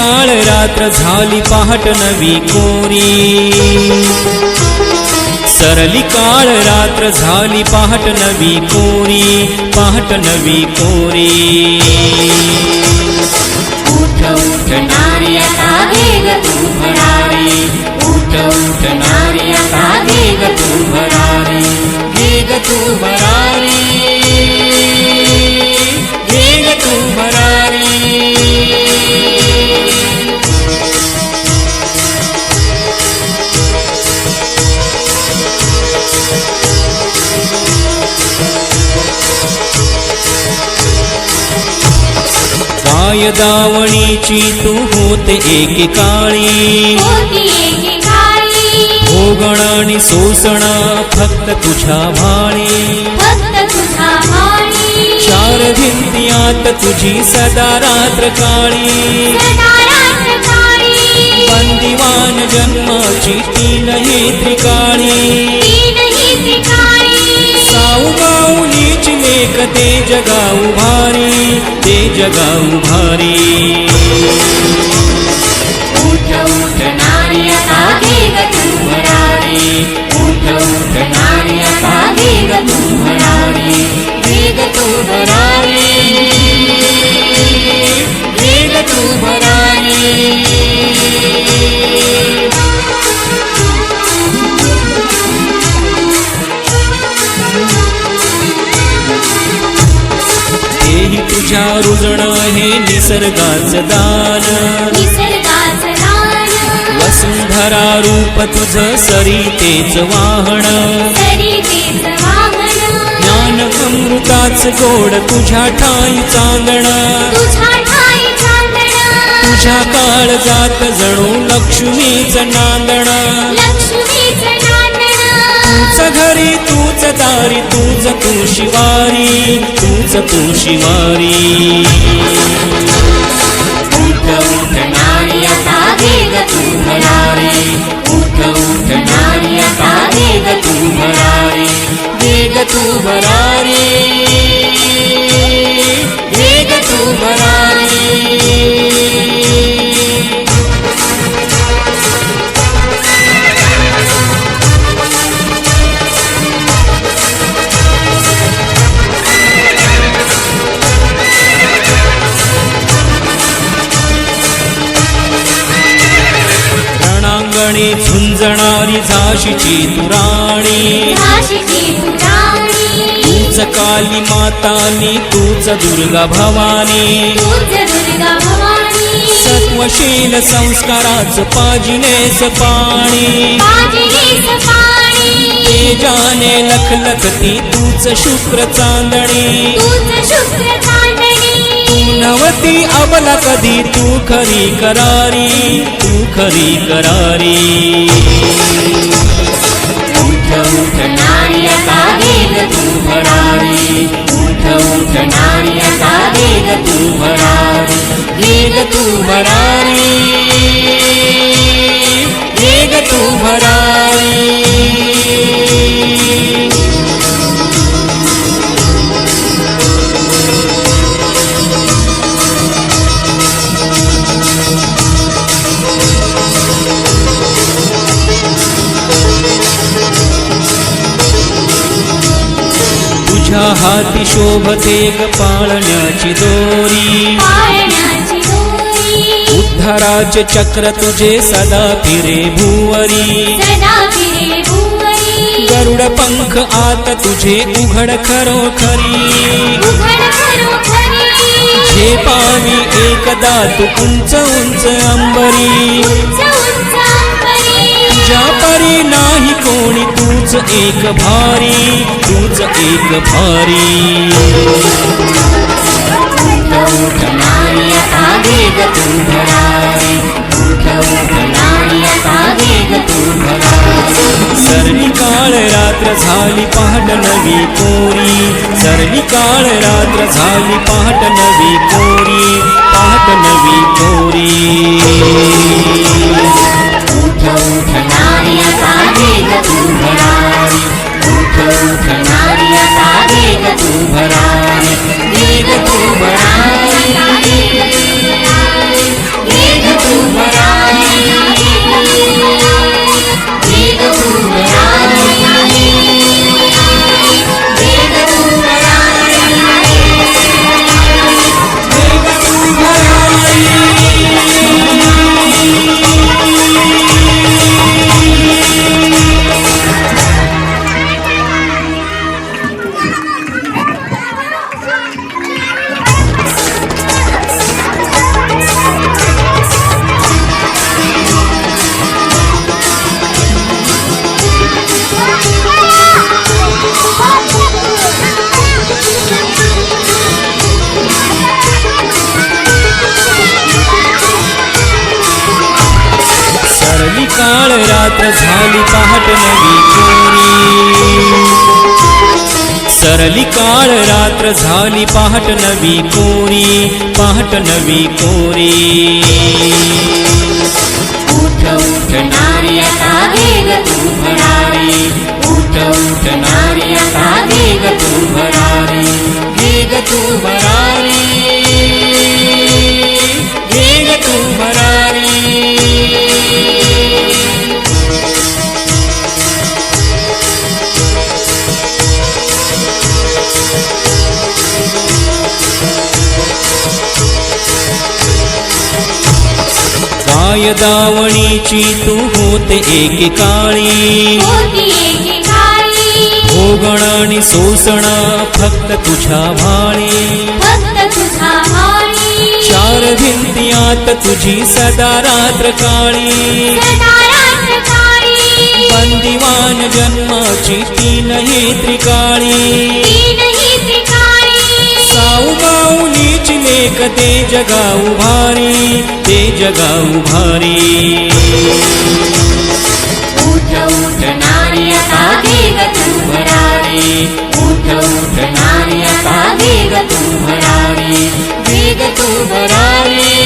काळ रात्र झाली पहाट नवी कोरी. सरली काळ रात्र झाली पहाट नवी कोरी पहाट नवी कोरी. उठ उठ नारी आता वेग तू काय दावणीची तू होते होती एकेकाळी भोगण आणि शोषण फक्त तुझ्या भाळी. चार भिंतियात तुझी सदा रात्र काळी. सदा रात्र काळी. बंदिवान जन्माची तीन ही जगा उभारी ते जगा उभारी. निसर्गाचं दान. वसुंधरा रूप तुझ सरितेच वाहन. ज्ञान अमृताच गोड तुझ्या ठाई चांदण. तुझ्या काळ जात जणू लक्ष्मीच नांदण. तूच घरी दारी तूच तू शिवारी तूच तू शिवारी. रणांगणी झुंजणारी झाशीची तुराणी पुराणी तूच काली मातानी तूच दुर्गा भवानी. तूच दुर्गा भवानी. सत्वशील संस्काराच पाजिनेस पाणी. तेजाने लखलखती तूच शुक्र चांदणी. नवती अबला कधी तू खरी करारी. तू खरी करारी. उठ उठ नारी आता वेग तू भरारी. उठ उठ नारी आता वेग तू भरारी. वेग तू भरारी. तुझ्या हाती शोभते पाळण्याची दोरी. उद्धाराचे चक्र तुझे सदा फिरे भुवरी. सदा फिरे भुवरी. गरुड पंख आत तुझे उघड खरो खरी पावी एकदा तू उंच उंच अंबरी. उंच तुझ्या परी नाही कोणी तूच एक भारी तूच एक भारी. उठ सरली काळ रात्र झाली पहाट नवी कोरी सरली काळ रात्र झाली पहाट नवी कोरी पहाट नवी कोरी उठ उठ नारी आता तू भरारी वेग तू भरारी वेग झाली पहाट नवी कोरी सरली काळ रात्र झाली पहाट नवी कोरी पहाट नवी कोरी उठ उठ नारी आता वेग तू म्हणारी उठ उठ नारी आता वेग तू म्हणारी वेग तू म्हणारी दावणीची तू होते होती एकेकाळी भोगण आणि सोसण फक्त तुझ्या भाळी. फक्त तुझा भाळी. चार भिंतियात तुझी सदा रात्र काळी. काळी. बंदिवान जन्माची तीनही त्रिकाळी. माऊलीची लेख ते जगाऊ भारी ते जगाऊ भारी. उठ उठ नारी आता वेग तू भरारी. उठ उठ नारी आता वेग तू भरारी. वेग तू भरारी.